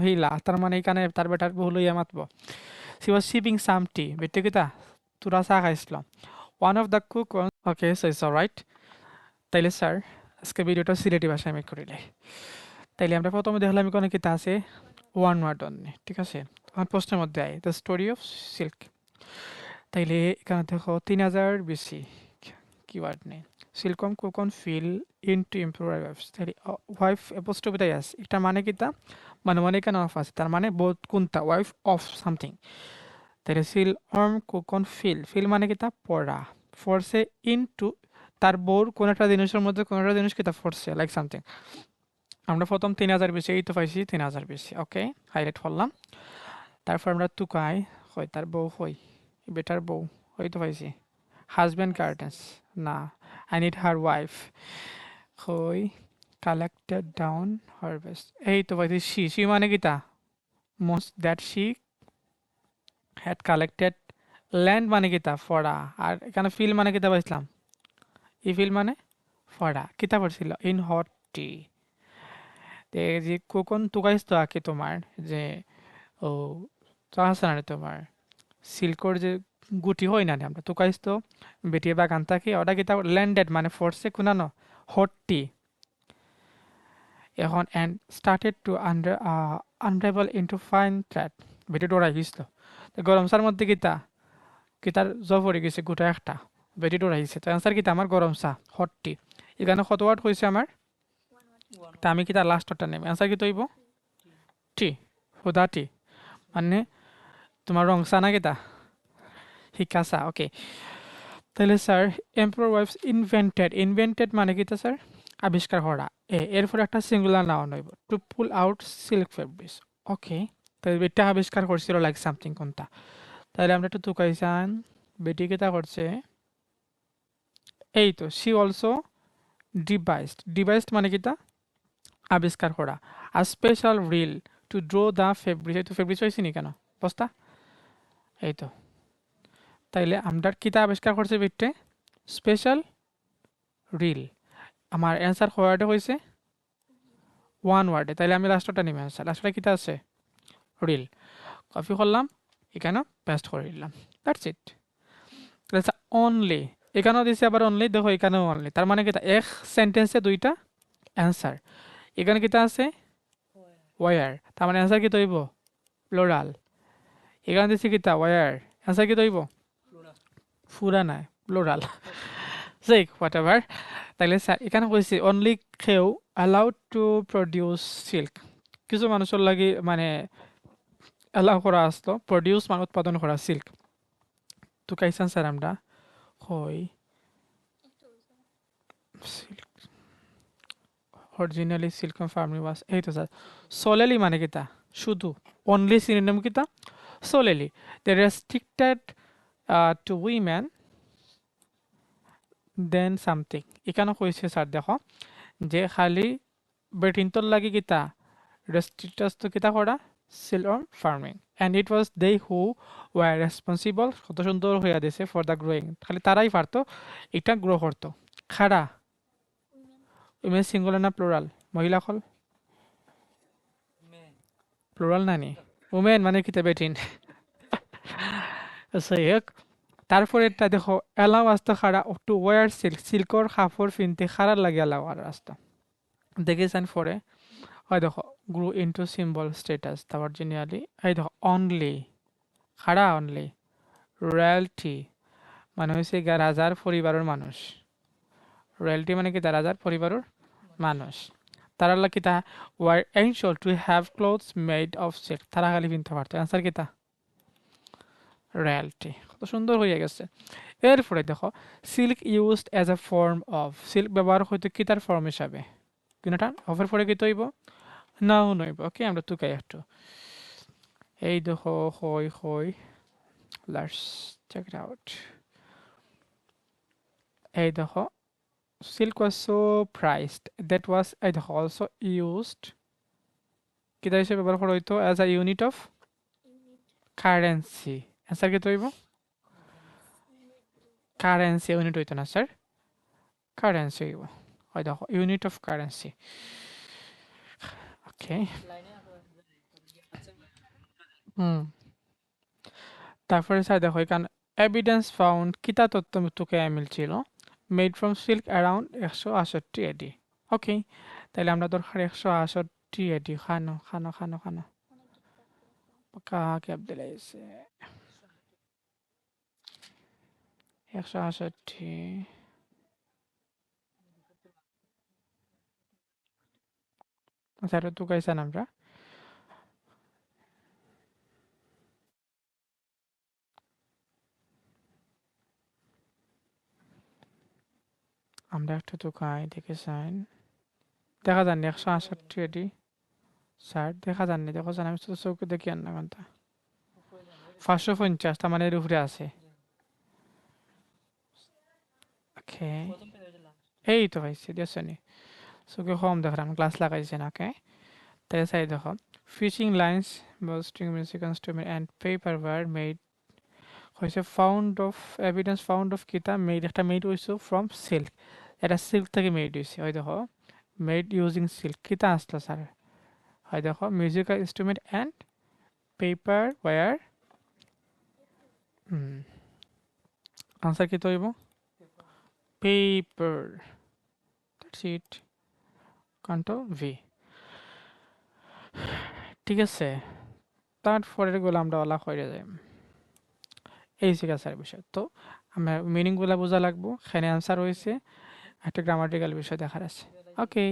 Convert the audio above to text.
মহিলা তার মানে এখানে তার বেটার বহু লইয়া মাতব সি ওয়াজ শিপিং সাম টি বেটে কিতা তোরা চা খাইছিল। One of the cook okay so it's right তাইলে স্যার আজকে ভিডিওটা সিলেটি ভাষায় মেক করিলে তাইলে আমরা প্রথমে দেখলাম এখানে কিতা আছে ওয়ান ওয়ার্ড অনলি ঠিক আছে? আমার প্রশ্নের মধ্যে আয় দ্য স্টোরি অফ সিল্ক তাইলে এখানে দেখো, তিন হাজার বেশি কিওয়ার্ড নেই silkworm cocoon fill in to improve তাহলে ওয়াইফ অ্যাপোস্ট্রফি তাই আছে এটা মানে কিতা মানে মানে এখানে অফ আছে। তার মানে বোধ কোনটা ওয়াইফ অফ সামথিং তাহলে silkworm cocoon fill fill মানে কিতা পড়া। ফোর্সে ইন টু তার বউর কোন একটা জিনিসের মধ্যে কোন একটা জিনিস কিতা ফোর্সে লাইক সামথিং আমরা প্রথম তিন হাজার বেশি, এই তো পাইছি তিন হাজার বেশি ওকে হাইলাইট করলাম। তারপর আমরা তুকাই হয় তার বউ হই বেটার বউ হই তো পাইছি। হাজব্যান্ড গার্ডেন্স না। আই নিড হার ওয়াইফ হই কালেক্টেড ডাউন হারভেস্ট এই তো পাইছি শি শি মানে কিতা most that she had collected land মানে কিতা ফড়া। আর এখানে ফিল মানে কিতা পাইছিলাম ই ফিল মানে ফড়া। কিতা পড়ছিল ইন হট টি যে কোকন তুকাইছ তো আঁকে তোমার? যে, ও আছে না রে তোমার? সিল্কর যে গুটি হয় না রে আমরা তুকাইছ তো, বেটিয়ে বাগান থাকে, ওটা কিতা ল্যান্ডেড মানে ফোর্সে কুনানো? হটটি। এখন and started to under unravel into fine thread বেটি ডোরাই গেছিল গরমসার মধ্যে কিতা কিতার জব পড়ে গেছে গোটা একটা। বেটি ডোরাইছে তো অ্যান্সার কিতা আমার গরমসা হটটি। এখানে কত ওয়ার্ড হয়েছে আমার? তা আমি কিতা লাস্টটা নেব অ্যান্সার কি তৈব? টি। হুদা টি। মানে তোমার রংসা না কিতা শিকাসা ওকে তাহলে sir employer wives invented invented মানে কিতা স্যার আবিষ্কার করা। এরপর একটা singular now নইব to pull out silk fabrics okay তাহলে বেটা আবিষ্কার করছিল লাইক সামথিং কোনটা? তাহলে আমরা একটু তুকাইছান বেটি কিতা করছে? এই তো সি অলসো ডিভাইসড ডিভাইসড মানে কিতা আবিষ্কার করা। আর special reel to draw the fabric এই তো ফেব্রিক হয়েছি নি কেন? বস্তা? এই তো। তাইলে আমরা কিতা আবিষ্কার করছে বিটে স্পেশাল রিল আমার অ্যান্সার ওয়ার্ডে হয়েছে ওয়ান ওয়ার্ডে তাইলে আমি লাস্টটা নিব অ্যান্সার লাস্টটা কিতা আছে? রিল কপি করলাম এখানেও পেস্ট করে দিলাম দ্যাটস ইট আচ্ছা অনলি এখানেও দিছে আবার অনলি দেখো এখানেও অনলি তার মানে কিতা? এক সেন্টেন্সে দুইটা অ্যান্সার এখানে কিতা আছে? ওয়ার তার মানে অ্যান্সার কি তৈব? প্লোরাল এখানে দিচ্ছে কিতা? ওয়ার অ্যান্সার কি তৈব? ফুরা নাই প্লোরাল সেই হোয়াট এভার স্যার এখানে কইছে অনলি কেউ অ্যালাউড টু প্রডিউস সিল্ক কিছু মানুষের লাগি মানে অ্যালাউ করা আসতো প্রডিউস মানে উৎপাদন করা সিল্ক তো কাইসান স্যার আমরা হই silk originally silkworm farming was এই তো স্যার সোলেলি মানে কিতা শুধু অনলি সিনোনিম কিতা solely they restricted to women then something এখানে কইছে স্যার দেখো যে খালি বেটিনতর লাগি কিতা রেস্ট্রিক্টাস তো কিতা করা Ceylon farming and it was they who were responsible কত সুন্দর হইয়া দিছে ফর দ্য গ্রোয়িং খালি তারাই পারতো এটা গ্রো করতো খাড়া উইমেন সিঙ্গুলার না প্লোরাল মহিলা হল প্লোরাল নানি? উমেন মানে কিতা বেটিন সেই হোক তারপরে এটা দেখো, এলাও আসতো খাড়া টু ওয়ার সিল্ক সিল্কর কাপড় ফিনতে খাড়ার লাগে এলাও আর রাস্তা দেখেছেন পরে হয় দেখো গ্রু ইন্টু সিম্বল স্টেটাস তারপর জেনারেলি এই দেখো অনলি খাড়া অনলি রয়্যালটি মানে হয়েছে রাজার পরিবারের মানুষ রয়্যালটি মানে কি তার রাজার পরিবারের মানুষ তারা কি তা were ensure to have clothes made of silk তারা খালি কিনতে পারতো অ্যান্সার কি তা রয়্যালটি কত সুন্দর হয়ে গেছে। এরপরে দেখো silk used as a form of silk ব্যবহার হয়তো কি তার ফর্ম হিসাবে? কিনাটা? অফের পরে কি তৈব? নাও নইব ওকে আমরা তুকাই একটু। এই দেখো হই হই চেক ইট আউট এই দেখো silk was so prized that was এই দেখো also used কিতা হিসেবে ব্যবহার করা হইতো? As a unit of currency answer কি তৈব কারেন্সি ইউনিট হইতো না, স্যার। কারেন্সি হইব। ওই দেখো unit of currency okay hmm. তারপরে, স্যার, দেখো, এখানে এভিডেন্স ফাউন্ড কিতা তথ্য তোকে মিলছিল মেড ফ্রম সিল্ক অ্যারাউন্ড একশো আষট্টি এডি ওকে তাহলে আমরা দরকার একশো আষট্টি এডি খানো খানো খানো খানো। কাকে আব্দুল আইসে একশো আষট্টি স্যার তো কাইছেন আমরা আমরা একটু তোকাই দেখে চাইন দেখা যাননি একশো আষট্টি এডি স্যার দেখা যাননি দেখো জান আমি তো চৌকে দেখি আর না ঘণ্টা পাঁচশো পঞ্চাশ তার মানে এর উপরে আছে ওকে এই তো পাইছি দেখছনি চৌকে কম দেখলাম গ্লাস লাগাইছে না ওকে তাই চাই দেখো। Fishing lines string music instrument and paper were made হয়েছে found of evidence found of কিতা? মেড একটা মেড হয়েছে ফ্রম সিল্ক এটা সিল্ক থেকে মেড হয়েছে। হয় দেখো মেড ইউজিং সিল্ক কিতা আসলো স্যার হয় দেখো musical instrument and paper were answer কি তৈব paper that's it. Control V ঠিক আছে। তারপরেরগুলো আমরা ওলা করে যাই এই আছে বিষয়। তো আমরা মিনিংগুলো বোঝা লাগবো। এখানে আনসার হয়েছে। একটা গ্রামাটিক্যাল বিষয় দেখার আছে। ওকে